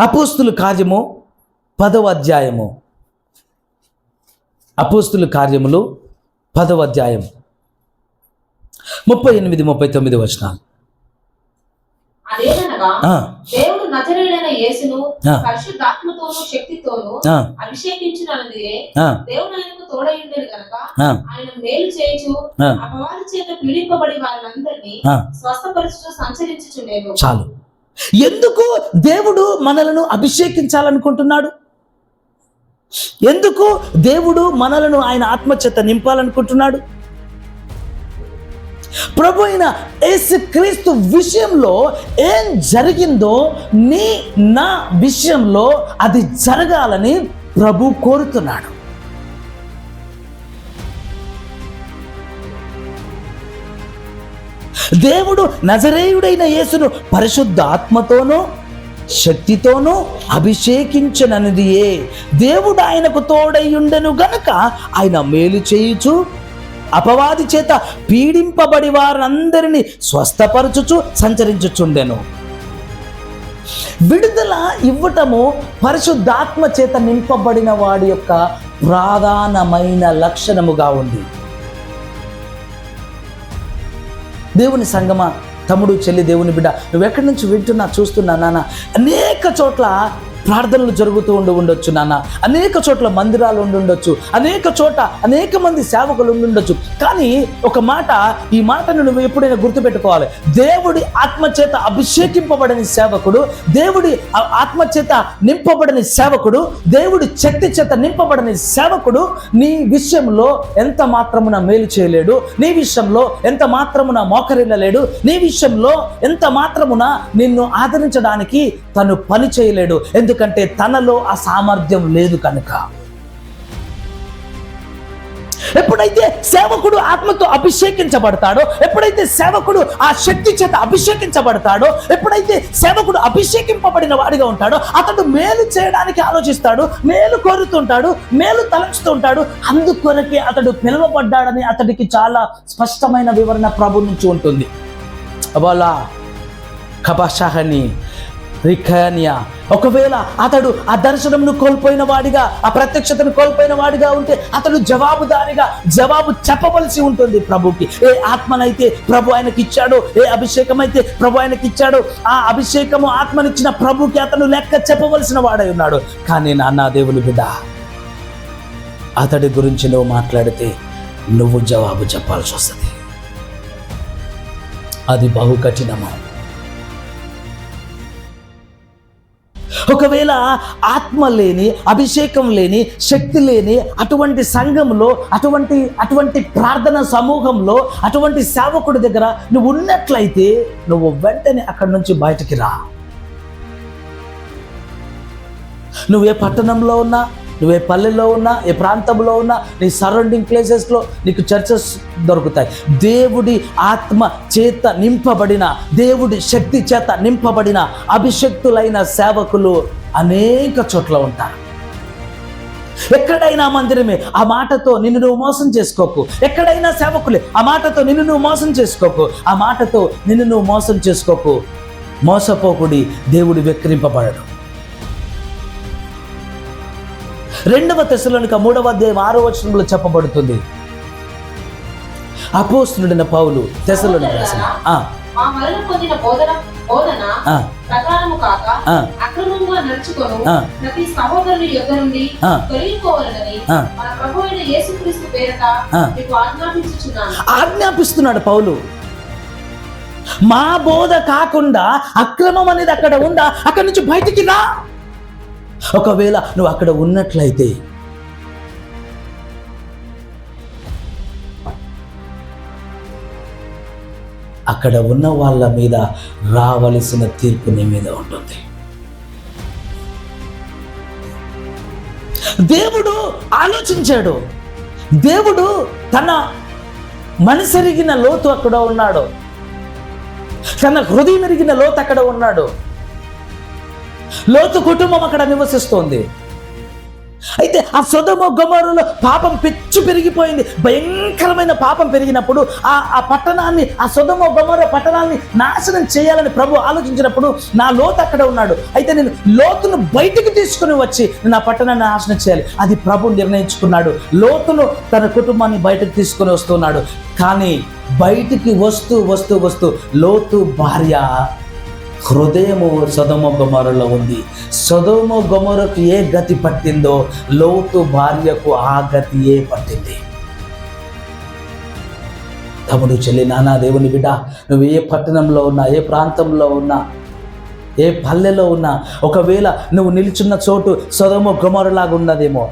అపోస్తుల కార్యము పదవ అధ్యాయము. అపోస్తుల కార్యములు పదవ అధ్యాయం. ముప్పై ఎనిమిది ముప్పై తొమ్మిది వచనాలు. అదేనగా ఆ, దేవుడు నజరేడైన యేసును ఆ. పరిశుద్ధాత్మతోను శక్తితోను ఆ, అభిషేకించినదే ఆ, దేవుడు ఆయనకు తోడైండేది గనక ఆ, ఆయన మేలు చేయించు ఆ. అపవాది చేత పీడింపబడి వారినందరినీ ఆ. స్వస్థపరచుతూ సంచరించుచుండేను. చాలు. ఎందుకు దేవుడు మనలను అభిషేకించాలనుకుంటున్నాడు? ఎందుకు దేవుడు మనలను ఆయన ఆత్మచేత నింపాలనుకుంటున్నాడు? ప్రభు అయిన యేసుక్రీస్తు విషయంలో ఏం జరిగిందో నీ నా విషయంలో అది జరగాలని ప్రభు కోరుతున్నాడు. దేవుడు నజరేయుడైన యేసును పరిశుద్ధ ఆత్మతోనూ శక్తితోనూ అభిషేకించననిదియే. దేవుడు ఆయనకు తోడై ఉండెను ఆయన మేలు చేయుచు అపవాది చేత పీడింపబడి వారందరినీ స్వస్థపరచుచు సంచరించుచుండెను. విడుదల ఇవ్వటము పరిశుద్ధాత్మ చేత నింపబడిన వాడి యొక్క ప్రధానమైన లక్షణముగా ఉంది. దేవుని సంగమా? తమ్ముడు చెల్లి దేవుని బిడ్డ నువ్వు ఎక్కడి నుంచి వింటున్నా చూస్తున్నా నాన్న? అనేక చోట్ల ప్రార్థనలు జరుగుతూ ఉండి ఉండొచ్చు నాన్న. అనేక చోట్ల మందిరాలు ఉండి ఉండొచ్చు అనేక చోట అనేక మంది సేవకులు ఉండి ఉండొచ్చు. కానీ ఒక మాట ఈ మాటను నువ్వు ఎప్పుడైనా గుర్తుపెట్టుకోవాలి. దేవుడి ఆత్మచేత అభిషేకింపబడని సేవకుడు దేవుడి ఆత్మచేత నింపబడని సేవకుడు దేవుడి శక్తి చేత నింపబడని సేవకుడు నీ విషయంలో ఎంత మాత్రమున మేలు చేయలేడు నీ విషయంలో ఎంత మాత్రమున మోకరిల్లలేడు నీ విషయంలో ఎంత మాత్రమున నిన్ను ఆదరించడానికి తను పని చేయలేడు. ఎందుకంటే తనలో ఆ సామర్థ్యం లేదు కనుక. ఎప్పుడైతే సేవకుడు ఆత్మతో అభిషేకించబడతాడో ఎప్పుడైతే సేవకుడు ఆ శక్తి చేత అభిషేకించబడతాడో ఎప్పుడైతే సేవకుడు అభిషేకింపబడిన వాడిగా ఉంటాడో అతడు మేలు చేయడానికి ఆలోచిస్తాడు మేలు కోరుతుంటాడు మేలు తలంచుతుంటాడు. అందుకొరకే అతడు పిలువబడ్డాడని అతడికి చాలా స్పష్టమైన వివరణ ప్రభు నుంచి ఉంటుంది. అవాలా కబాషాహని రిఖానియా ఒకవేళ అతడు ఆ దర్శనమును కోల్పోయిన వాడిగా ఆ ప్రత్యక్షతను కోల్పోయిన వాడిగా ఉంటే అతడు జవాబుదారిగా జవాబు చెప్పవలసి ఉంటుంది ప్రభుకి. ఏ ఆత్మనైతే ప్రభు ఆయనకి ఇచ్చాడో ఏ అభిషేకం అయితే ప్రభు ఆయనకి ఇచ్చాడో ఆ అభిషేకము ఆత్మనిచ్చిన ప్రభుకి అతను లెక్క చెప్పవలసిన వాడై ఉన్నాడు. కానీ నాన్న దేవుని బిడ్డ అతడి గురించి నువ్వు మాట్లాడితే నువ్వు జవాబు చెప్పాల్సి వస్తుంది అది బహు కఠినమా ఒకవేళ ఆత్మ లేని అభిషేకం లేని శక్తి లేని అటువంటి సంఘంలో అటువంటి అటువంటి ప్రార్థన సమూహంలో అటువంటి సేవకుడి దగ్గర నువ్వు ఉన్నట్లయితే నువ్వు వెంటనే అక్కడి నుంచి బయటికి రా. నువ్వు ఏ పట్టణంలో ఉన్నా నువ్వు ఏ పల్లెల్లో ఉన్నా ఏ ప్రాంతంలో ఉన్నా నీ సరౌండింగ్ ప్లేసెస్లో నీకు చర్చస్ దొరుకుతాయి. దేవుడి ఆత్మ చేత నింపబడిన దేవుడి శక్తి చేత నింపబడిన అభిషక్తులైన సేవకులు అనేక చోట్ల ఉంటారు. ఎక్కడైనా మందిరమే ఆ మాటతో నిన్ను నువ్వు మోసం చేసుకోకు. ఎక్కడైనా సేవకులే ఆ మాటతో నిన్ను నువ్వు మోసం చేసుకోకు. ఆ మాటతో నిన్ను నువ్వు మోసం చేసుకోకు. మోసపోకుడి దేవుడు వెక్కిరింపబడడు. రెండవ తెశలోనిక మూడవ అధ్యాయం ఆరో వచనంలో చెప్పబడుతుంది. అపోస్తుడైన పౌలు తెశలోని రాసిన. ప్రతి సహోదరుని యొద్ద నుండి యేసుక్రీస్తు పేరట ఆజ్ఞాపిస్తున్నాడు పౌలు. మా బోధ కాకుండా అక్రమం అనేది అక్కడ ఉందా? అక్కడి నుంచి బయటికి రా. ఒకవేళ నువ్వు అక్కడ ఉన్నట్లయితే అక్కడ ఉన్న వాళ్ళ మీద రావలసిన తీర్పు నీ మీద ఉంటుంది. దేవుడు ఆలోచించాడు. దేవుడు తన మనసెరిగిన లోతు అక్కడ ఉన్నాడు. తన హృదయం ఎరిగిన లోతు అక్కడ ఉన్నాడు. లోతు కుటుంబం అక్కడ నివసిస్తోంది. అయితే ఆ సొదమ గొమరులో పాపం పెచ్చు పెరిగిపోయింది. భయంకరమైన పాపం పెరిగినప్పుడు ఆ ఆ పట్టణాన్ని ఆ సొదమ గొమర పట్టణాన్ని నాశనం చేయాలని ప్రభు ఆలోచించినప్పుడు నా లోతు అక్కడ ఉన్నాడు. అయితే నేను లోతును బయటికి తీసుకుని వచ్చి నా పట్టణాన్ని నాశనం చేయాలి. అది ప్రభు నిర్ణయించుకున్నాడు. లోతును తన కుటుంబాన్ని బయటకు తీసుకుని వస్తున్నాడు. కానీ బయటికి వస్తూ వస్తూ వస్తూ లోతు భార్య హృదయము సదమ గొమరలో ఉంది. సదమ గొమరకు ఏ గతి పట్టిందో లోతు భార్యకు ఆ గతియే పట్టింది. తమ్ముడు చెల్లి నానా దేవుని బిడ్డ నువ్వు ఏ పట్టణంలో ఉన్నా ఏ ప్రాంతంలో ఉన్నా ఏ పల్లెలో ఉన్నా ఒకవేళ నువ్వు నిల్చున్న చోటు సొదమ గొమరలాగా ఉన్నదేమో.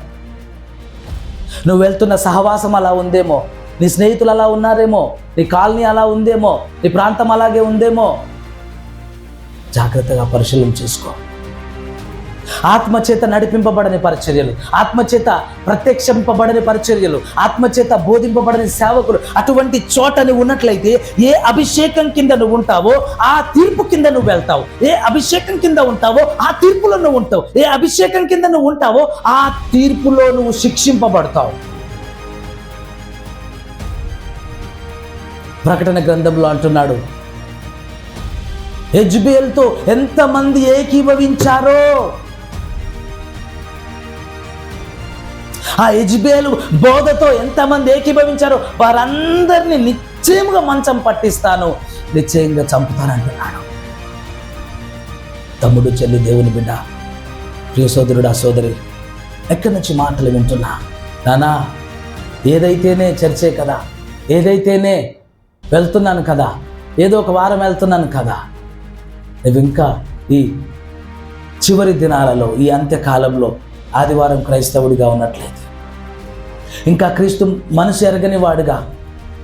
నువ్వు వెళ్తున్న సహవాసం అలా ఉందేమో. నీ స్నేహితులు అలా ఉన్నారేమో. నీ కాలనీ అలా ఉందేమో. నీ ప్రాంతం అలాగే ఉందేమో. జాగ్రత్తగా పరిశీలన చేసుకో. ఆత్మచేత నడిపింపబడని పరిచర్యలు ఆత్మచేత ప్రత్యక్షింపబడని పరిచర్యలు ఆత్మచేత బోధింపబడని సేవకులు అటువంటి చోట నువ్వు ఉన్నట్లయితే ఏ అభిషేకం కింద నువ్వు ఉంటావో ఆ తీర్పు కింద నువ్వు వెళ్తావు. ఏ అభిషేకం కింద ఉంటావో ఆ తీర్పులో నువ్వు ఉంటావు. ఏ అభిషేకం కింద నువ్వు ఉంటావో ఆ తీర్పులో నువ్వు శిక్షింపబడతావు. ప్రకటన గ్రంథంలో అంటున్నాడు హెచ్బిఎల్తో ఎంతమంది ఏకీభవించారో? ఆ హెచ్బిఎల్ బోధతో ఎంతమంది ఏకీభవించారో వారందరినీ నిశ్చయముగా మంచం పట్టిస్తాను. నిశ్చయంగా చంపుతానంటున్నాడు తమ్ముడు చెల్లి దేవుని బిడ్డ ప్రియ సోదరుడు ఆ సోదరి ఎక్కడి నుంచి మాటలు వింటున్నా? నానా ఏదైతేనే చర్చే కదా ఏదైతేనే వెళ్తున్నాను కదా ఏదో ఒక వారం వెళ్తున్నాను కదా. నువ్వు ఇంకా ఈ చివరి దినాలలో ఈ అంత్యకాలంలో ఆదివారం క్రైస్తవుడిగా ఉన్నట్లయితే ఇంకా క్రీస్తు మనసు ఎరగని వాడుగా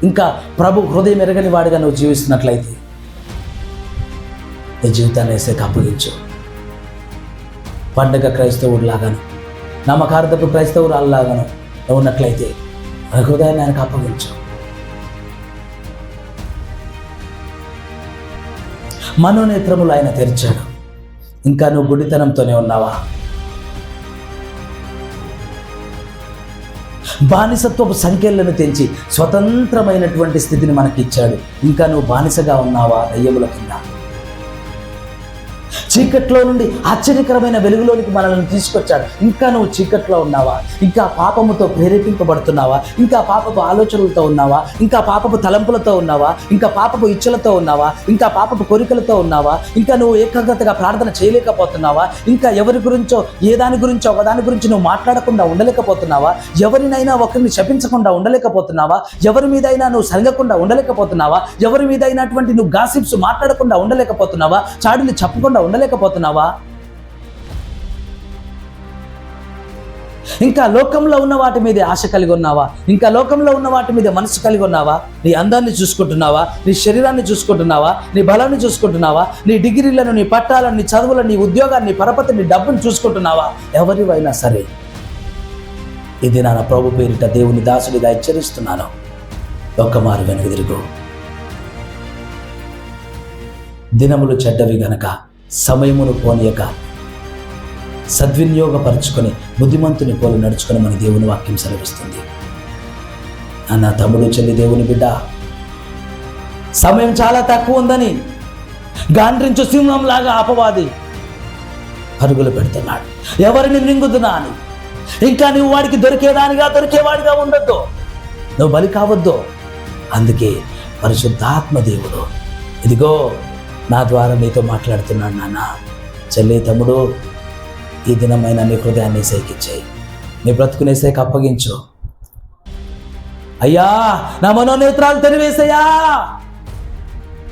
ఇంకా ప్రభు హృదయం ఎరగని వాడుగా నువ్వు జీవిస్తున్నట్లయితే నీ జీవితాన్ని వేసేకి అప్పగించు పండగ క్రైస్తవుడు లాగాను నమ్మకార్థపు క్రైస్తవురాల్లాగాను ఉన్నట్లయితే హృదయాన్ని ఆయనకు అప్పగించు మనోనేత్రములు ఆయన తెరిచాడు. ఇంకా నువ్వు గుడితనంతోనే ఉన్నావా? బానిసత్వపు సంఖ్యలను తెంచి స్వతంత్రమైనటువంటి స్థితిని మనకి ఇచ్చాడు ఇంకా నువ్వు బానిసగా ఉన్నావా? దయ్యముల కింద. చీకట్లో నుండి ఆశ్చర్యకరమైన వెలుగులోనికి మనల్ని తీసుకొచ్చాడు. ఇంకా నువ్వు చీకట్లో ఉన్నావా? ఇంకా పాపముతో ప్రేరేపింపబడుతున్నావా? ఇంకా పాపపు ఆలోచనలతో ఉన్నావా? ఇంకా పాపపు తలంపులతో ఉన్నావా? ఇంకా పాపపు ఇచ్చలతో ఉన్నావా? ఇంకా పాపపు కోరికలతో ఉన్నావా? ఇంకా నువ్వు ఏకాగ్రతగా ప్రార్థన చేయలేకపోతున్నావా? ఇంకా ఎవరి గురించో ఏ దాని గురించో ఒక దాని గురించి నువ్వు మాట్లాడకుండా ఉండలేకపోతున్నావా? ఎవరినైనా ఒకరిని శపించకుండా ఉండలేకపోతున్నావా? ఎవరి మీదైనా నువ్వు సరగకుండా ఉండలేకపోతున్నావా? ఎవరి మీదైనటువంటి నువ్వు గాసిప్స్ మాట్లాడకుండా ఉండలేకపోతున్నావా? చాడులు చెప్పకుండా ఉండలేకపోతున్నావా ఇంకా లోకంలో ఉన్న వాటి మీద ఆశ కలిగి ఉన్నావా? ఇంకా లోకంలో ఉన్న వాటి మీద మనసు కలిగి ఉన్నావా? నీ అందాన్ని చూసుకుంటున్నావా? నీ శరీరాన్ని చూసుకుంటున్నావా? నీ బలాన్ని చూసుకుంటున్నావా? నీ డిగ్రీలను నీ పట్టాలను నీ చదువులను నీ ఉద్యోగాన్ని నీ పరపతి నీ డబ్బును చూసుకుంటున్నావా? ఎవరివైనా సరే ఇది నా ప్రభు పేరిట దేవుని దాసుడిగా హెచ్చరిస్తున్నాను. ఒక్క మారు వెనుక తిరుగు. దినములు చెడ్డవి గనక సమయమును పోనీయక. సద్వినియోగపరచుకొని బుద్ధిమంతుని పోలు నడుచుకొని మన దేవుని వాక్యం సెలవిస్తుంది. అన్న తమ్ముడు చెల్లి దేవుని బిడ్డ సమయం చాలా తక్కువ ఉందని గాండ్రించు సింహంలాగా అపవాది పరుగులు పెడుతున్నాడు. ఎవరిని నింగుతున్నా అని? ఇంకా నువ్వు వాడికి దొరికేదానిగా దొరికేవాడిగా ఉండొద్దు. నువ్వు బలి కావద్దు. అందుకే పరిశుద్ధాత్మ దేవుడు ఇదిగో నా ద్వారా నీతో మాట్లాడుతున్నాడు నాన్న. చెల్లి తమ్ముడు ఈ దినమైన నీ హృదయాన్ని సేకించాయి నీ బ్రతుకునే సేక అప్పగించు. అయ్యా నా మనోనేత్రాలు తెరివేసయ్యా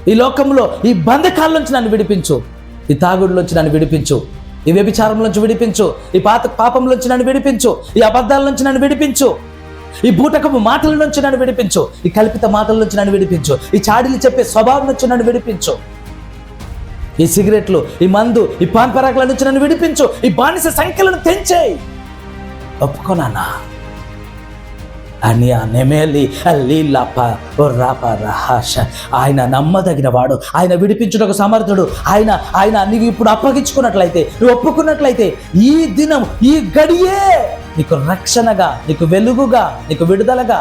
ఈ లోకంలో ఈ బంధకాల నుంచి నన్ను విడిపించు. ఈ తాగుడులోంచి నన్ను విడిపించు. ఈ వ్యభిచారం నుంచి విడిపించు. ఈ పాత పాపం నుంచి నన్ను విడిపించు. ఈ అబద్ధాల నుంచి నన్ను విడిపించు. ఈ బూటకపు మాటల నుంచి నన్ను విడిపించు. ఈ కల్పిత మాటల నుంచి నన్ను విడిపించు. ఈ చాడీలు చెప్పే స్వభావం నుంచి నన్ను విడిపించు. ఈ సిగరెట్లు ఈ మందు ఈ పాన్ పరాకుల నుంచి నన్ను విడిపించు. ఈ బానిస సంఖ్యలను తెంచేయి ఒప్పుకోనానా అని ఆ నెమేలి లీలప రాప రహాష. ఆయన నమ్మదగిన వాడు ఆయన విడిపించుటకు సమర్థుడు. ఆయన ఆయన నీవు ఇప్పుడు అప్పగించుకున్నట్లయితే నువ్వు ఒప్పుకున్నట్లయితే ఈ దినం ఈ గడియే నీకు రక్షణగా నీకు వెలుగుగా నీకు విడుదలగా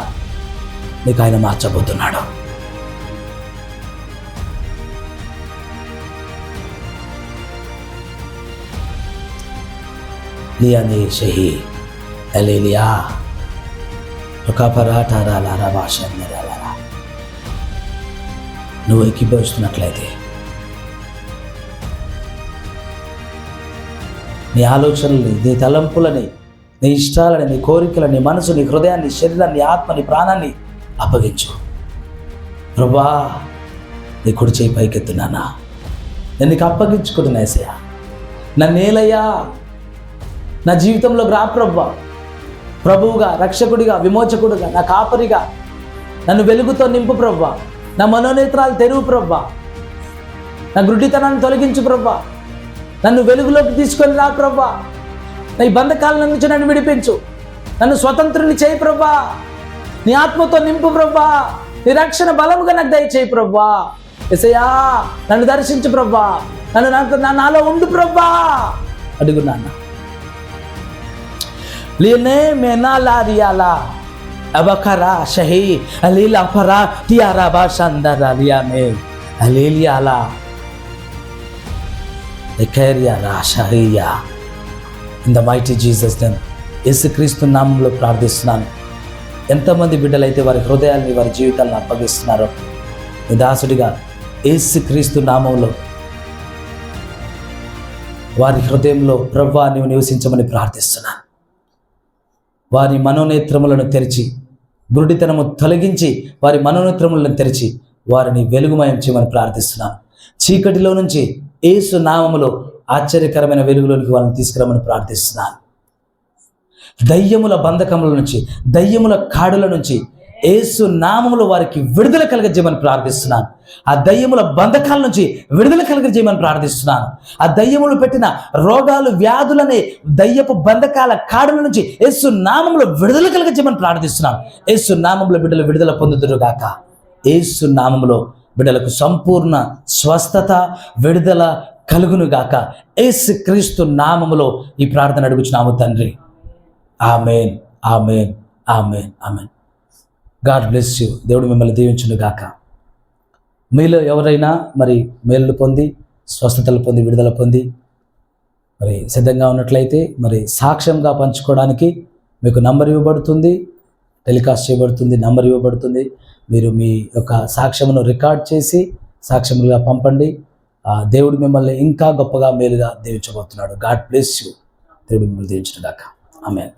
నీకు ఆయన మార్చబోతున్నాడు. లియాని షహి నువ్వు ఎక్కిపోస్తున్నట్లయితే నీ ఆలోచనల్ని నీ తలంపులని నీ ఇష్టాలని నీ కోరికలని నీ మనసు నీ హృదయాన్ని శరీరాన్ని ఆత్మని ప్రాణాన్ని అప్పగించు. ప్రభా నీ కుడి చేయి పైకెత్తున్నానా నేను నీకు అప్పగించుకుంటున్నా ఏసయ్యా. నన్నేలయ్యా నా జీవితంలోకి రా ప్రభు. ప్రభువుగా రక్షకుడిగా విమోచకుడిగా నా కాపరిగా. నన్ను వెలుగుతో నింపు ప్రభా. నా మనోనేత్రాలు తెరువు ప్రభా. నా గుడ్డితనాన్ని తొలగించు ప్రభా. నన్ను వెలుగులోకి తీసుకొని రా ప్రభా. నా ఈ బంధకాల నుంచి నన్ను విడిపించు. నన్ను స్వతంత్రుని చేయి ప్రభా. నీ ఆత్మతో నింపు ప్రభా. నీ రక్షణ బలముగా నాకు దయచేయి ప్రభా. ఎసయా నన్ను దర్శించు ప్రభా. నన్ను నాకు నా నాలో ఉండు ప్రభా. అడుగు నాన్న లీనే మేనా లారియాలా అబకరా షహీ అలీలా ఫరా టియారా బాషందరా లియా మే అలీలియాలా shahiya. షహియా in the mighty name. Name యేసుక్రీస్తు నామంలో ప్రార్థిస్తున్నాను ఎంతమంది బిడ్డలైతే వారి హృదయాల్ని వారి జీవితాలను అప్పగిస్తున్నారో నీ దాసుడిగా యేసుక్రీస్తు నామంలో వారి హృదయంలో ప్రభా నీవు నివసించమని ప్రార్థిస్తున్నాను వారి మనోనేత్రములను తెరిచి గురుడితనము తొలగించి వారి మనోనేత్రములను తెరిచి వారిని వెలుగుమయం చేయమని ప్రార్థిస్తున్నాను చీకటిలో నుంచి ఏసు నామములో ఆశ్చర్యకరమైన వెలుగులోనికి వారిని తీసుకురమని ప్రార్థిస్తున్నాను దయ్యముల బంధకముల నుంచి దయ్యముల కాడుల నుంచి ఏసు నామములు వారికి విడుదల కలగజేయమని ప్రార్థిస్తున్నాను. ఆ దయ్యముల బంధకాల నుంచి విడుదల కలగజేయమని ప్రార్థిస్తున్నాను. ఆ దయ్యములు పెట్టిన రోగాలు వ్యాధులనే దయ్యపు బంధకాల కాడుల నుంచి ఏసు నామములో విడుదల కలగజేయమని ప్రార్థిస్తున్నాను. యేసు నామములు బిడ్డలు విడుదల పొందుదురు గాక యేసు నామములో బిడ్డలకు సంపూర్ణ స్వస్థత విడుదల కలుగును గాక క్రీస్తు నామములో ఈ ప్రార్థన అడుగుచున్నాము తండ్రి. Amen amen amen amen. God bless you దేవుడు మిమ్మల్ని దీవించును గాక మీలో ఎవరైనా మరి మేలు పొంది స్వస్థతలు పొంది విడుదల పొంది మరి సిద్ధంగా ఉన్నట్లయితే మరి సాక్ష్యంగా పంచుకోవడానికి మీకు నంబర్ ఇవ్వబడుతుంది. టెలికాస్ట్ చేయబడుతుంది నంబర్ ఇవ్వబడుతుంది. మీరు మీ యొక్క సాక్ష్యమును రికార్డ్ చేసి సాక్ష్యములుగా పంపండి. ఆ, దేవుడు మిమ్మల్ని ఇంకా గొప్పగా మేలుగా దీవించబోతున్నాడు. గాడ్ బ్లెస్ యూ దేవుడు మిమ్మల్ని దీవించిన దాకా ఆమె